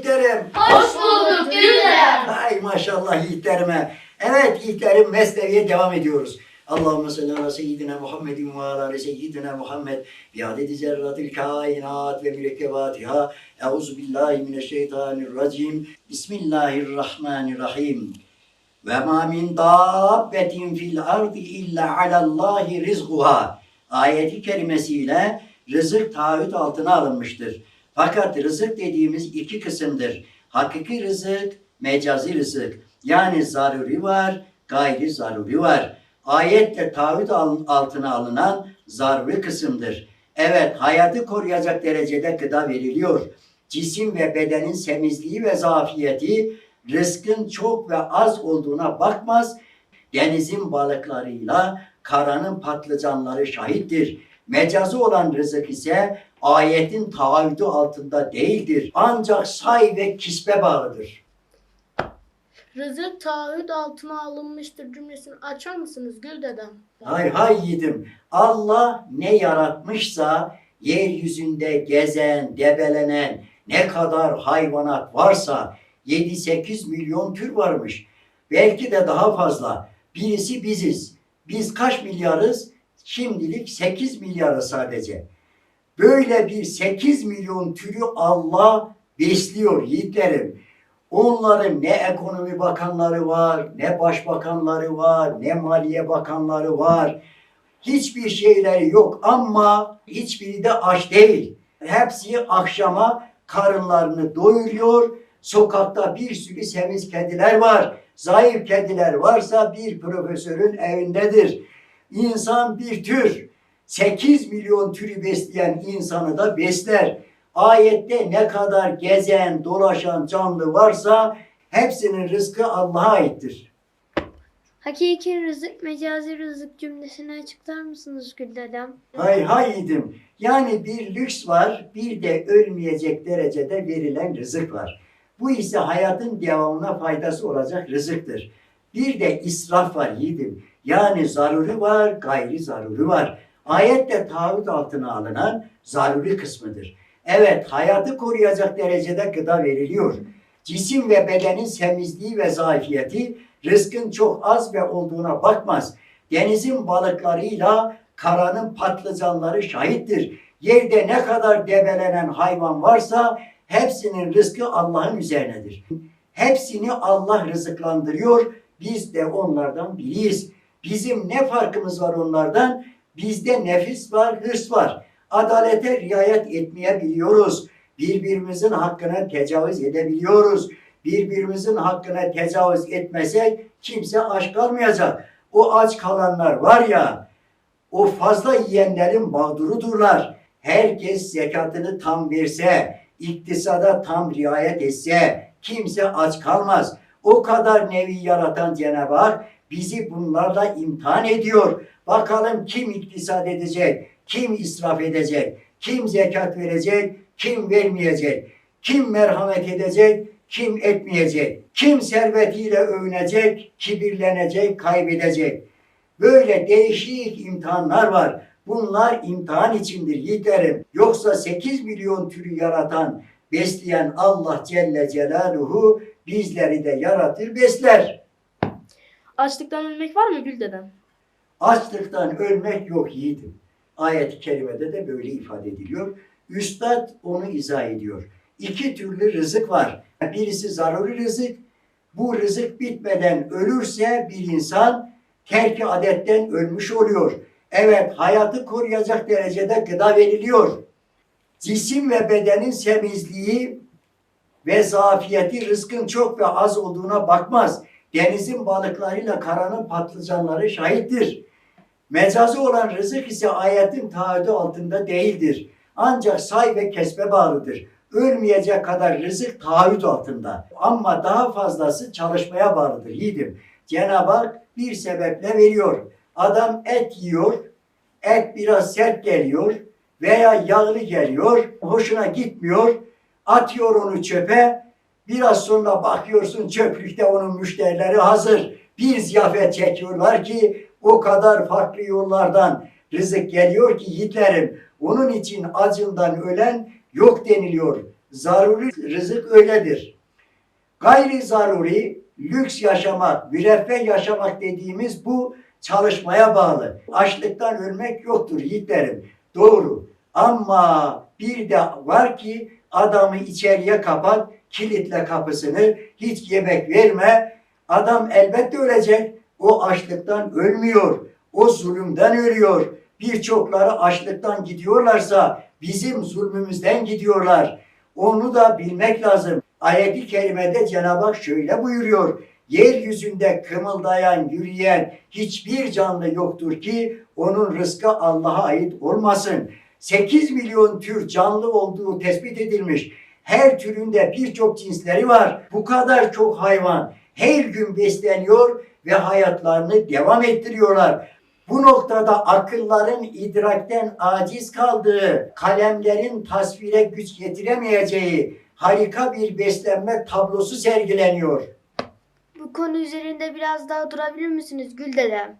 yiğitlerim. Hoş bulduk Gülden. Ay maşallah yiğitlerime. Evet yiğitlerim mesleğe devam ediyoruz. Allahümme salli ala seyyidina Muhammedin ve ala seyyidina Muhammed bi adedi zerratil kainat ve mürekkebatiha. Euzu billahi mineşşeytanirracim. Bismillahirrahmanirrahim. Ve ma min dabbetin fil ardi illa alallahi rizquha. Ayeti kerimesiyle rızık taahhüt altına alınmıştır. Fakat rızık dediğimiz iki kısımdır. Hakiki rızık, mecazi rızık. Yani zaruri var, gayri zaruri var. Ayette taahhüt al- altına alınan zaruri kısımdır. Evet, hayatı koruyacak derecede gıda veriliyor. Cisim ve bedenin semizliği ve zafiyeti rızkın çok ve az olduğuna bakmaz. Denizin balıklarıyla karanın patlıcanları şahittir. Mecazı olan rızık ise ayetin taahhüdü altında değildir. Ancak say ve kisbe bağlıdır. Rızık taahhüt altına alınmıştır cümlesini açar mısınız Gül dedem? Hay hay yiğidim. Allah ne yaratmışsa yeryüzünde gezen, debelenen ne kadar hayvanat varsa 7-8 milyon tür varmış. Belki de daha fazla. Birisi biziz. Biz kaç milyarız? Şimdilik 8 milyarı sadece. Böyle bir 8 milyon türü Allah besliyor yiğitlerim. Onların ne ekonomi bakanları var, ne başbakanları var, ne maliye bakanları var. Hiçbir şeyleri yok ama hiçbiri de aç değil. Hepsi akşama karınlarını doyuruyor. Sokakta bir sürü semiz kediler var. Zayıf kediler varsa bir profesörün evindedir. İnsan bir tür. 8 milyon türü besleyen insanı da besler. Ayette ne kadar gezen, dolaşan canlı varsa hepsinin rızkı Allah'a aittir. Hakiki rızık, mecazi rızık cümlesini açıklar mısınız Gül dedem? Hay hay idim. Yani bir lüks var, bir de ölmeyecek derecede verilen rızık var. Bu ise hayatın devamına faydası olacak rızıktır. Bir de israf var yiğidim. Yani zaruri var, gayri zaruri var. Ayette taahhüt altına alınan zaruri kısmıdır. Evet, hayatı koruyacak derecede gıda veriliyor. Cisim ve bedenin semizliği ve zayıfiyeti rızkın çok az ve olduğuna bakmaz. Denizin balıklarıyla karanın patlıcanları şahittir. Yerde ne kadar debelenen hayvan varsa hepsinin rızkı Allah'ın üzerinedir. Hepsini Allah rızıklandırıyor. Biz de onlardan biriyiz. Bizim ne farkımız var onlardan? Bizde nefis var, hırs var. Adalete riayet etmeyebiliyoruz. Birbirimizin hakkına tecavüz edebiliyoruz. Birbirimizin hakkına tecavüz etmesek kimse aç kalmayacak. O aç kalanlar var ya, o fazla yiyenlerin mağdurudurlar. Herkes zekatını tam verse, iktisada tam riayet etse kimse aç kalmaz. O kadar nevi yaratan Cenab-ı Hak bizi bunlarla imtihan ediyor. Bakalım kim iktisat edecek, kim israf edecek, kim zekat verecek, kim vermeyecek, kim merhamet edecek, kim etmeyecek, kim servetiyle övünecek, kibirlenecek, kaybedecek. Böyle değişik imtihanlar var. Bunlar imtihan içindir yiğitlerim. Yoksa 8 milyon türü yaratan, besleyen Allah Celle Celaluhu bizleri de yaratır, besler. Açlıktan ölmek var mı Gül dedem? Açlıktan ölmek yok yiğidim. Ayet-i kerimede de böyle ifade ediliyor. Üstad onu izah ediyor. İki türlü rızık var. Birisi zaruri rızık. Bu rızık bitmeden ölürse bir insan terki adetten ölmüş oluyor. Evet hayatı koruyacak derecede gıda veriliyor. Cisim ve bedenin semizliği ve zafiyeti rızkın çok ve az olduğuna bakmaz. Denizin balıklarıyla karanın patlıcanları şahittir. Mecazi olan rızık ise ayetin taahhüdü altında değildir. Ancak say ve kesbe bağlıdır. Ölmeyecek kadar rızık taahhüt altında. Ama daha fazlası çalışmaya bağlıdır yiğidim. Cenab-ı Hak bir sebeple veriyor. Adam et yiyor, et biraz sert geliyor veya yağlı geliyor, hoşuna gitmiyor, atıyor onu çöpe, biraz sonra bakıyorsun çöplükte onun müşterileri hazır. Bir ziyafet çekiyorlar ki o kadar farklı yollardan rızık geliyor ki yiğitlerim. Onun için acından ölen yok deniliyor. Zaruri rızık öyledir. Gayri zaruri, lüks yaşamak, müreffeh yaşamak dediğimiz bu çalışmaya bağlı. Açlıktan ölmek yoktur yiğitlerim. Doğru. Ama bir de var ki adamı içeriye kapat, kilitle kapısını, hiç yemek verme. Adam elbette ölecek. O açlıktan ölmüyor. O zulümden ölüyor. Birçokları açlıktan gidiyorlarsa bizim zulmümüzden gidiyorlar. Onu da bilmek lazım. Ayet-i kerimede Cenab-ı Hak şöyle buyuruyor. Yeryüzünde kımıldayan, yürüyen hiçbir canlı yoktur ki onun rızkı Allah'a ait olmasın. 8 milyon tür canlı olduğu tespit edilmiş. Her türünde birçok cinsleri var. Bu kadar çok hayvan her gün besleniyor ve hayatlarını devam ettiriyorlar. Bu noktada akılların idrakten aciz kaldığı, kalemlerin tasvire güç getiremeyeceği harika bir beslenme tablosu sergileniyor. Bu konu üzerinde biraz daha durabilir misiniz Gül dedem?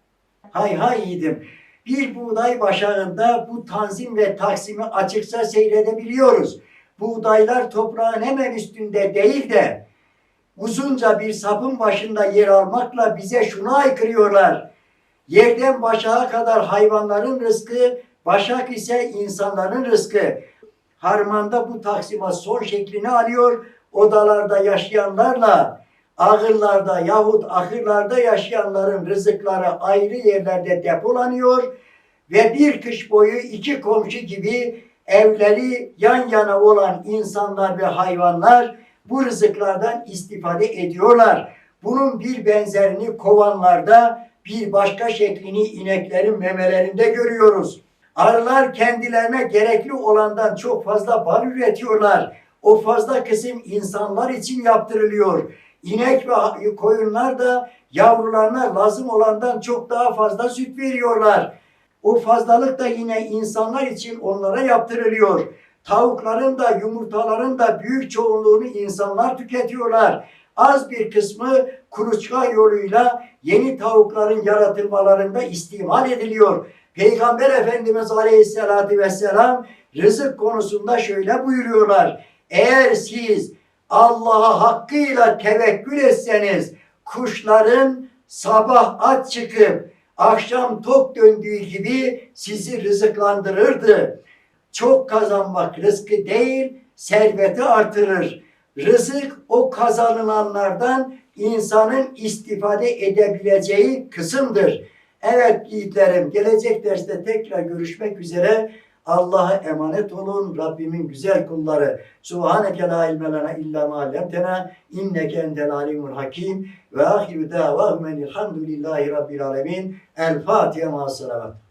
Hay hay yiğidim. Bir buğday başağında bu tanzim ve taksimi açıkça seyredebiliyoruz. Buğdaylar toprağın hemen üstünde değil de uzunca bir sapın başında yer almakla bize şunu aykırıyorlar. Yerden başağa kadar hayvanların rızkı, başak ise insanların rızkı. Harmanda bu taksimat son şeklini alıyor. Odalarda yaşayanlarla ahırlarda yahut ahırlarda yaşayanların rızıkları ayrı yerlerde depolanıyor ve bir kış boyu iki komşu gibi evleri yan yana olan insanlar ve hayvanlar bu rızıklardan istifade ediyorlar. Bunun bir benzerini kovanlarda, bir başka şeklini ineklerin memelerinde görüyoruz. Arılar kendilerine gerekli olandan çok fazla bal üretiyorlar. O fazla kısım insanlar için yaptırılıyor. İnek ve koyunlar da yavrularına lazım olandan çok daha fazla süt veriyorlar. O fazlalık da yine insanlar için onlara yaptırılıyor. Tavukların da yumurtaların da büyük çoğunluğunu insanlar tüketiyorlar. Az bir kısmı kuluçka yoluyla yeni tavukların yaratılmalarında istimal ediliyor. Peygamber Efendimiz Aleyhisselatü Vesselam rızık konusunda şöyle buyuruyorlar. Eğer siz Allah'a hakkıyla tevekkül etseniz kuşların sabah aç çıkıp akşam tok döndüğü gibi sizi rızıklandırırdı. Çok kazanmak rızkı değil, serveti artırır. Rızık o kazanılanlardan insanın istifade edebileceği kısımdır. Evet yiğitlerim, gelecek derste tekrar görüşmek üzere. Allah'a emanet olun. Rabbimin güzel kulları. Subhaneke la ilme lena illa ma allamtena inneke entel alimul hakim ve ahiru davahum enilhamdülillahi rabbil alemin. El Fatiha ma salavat.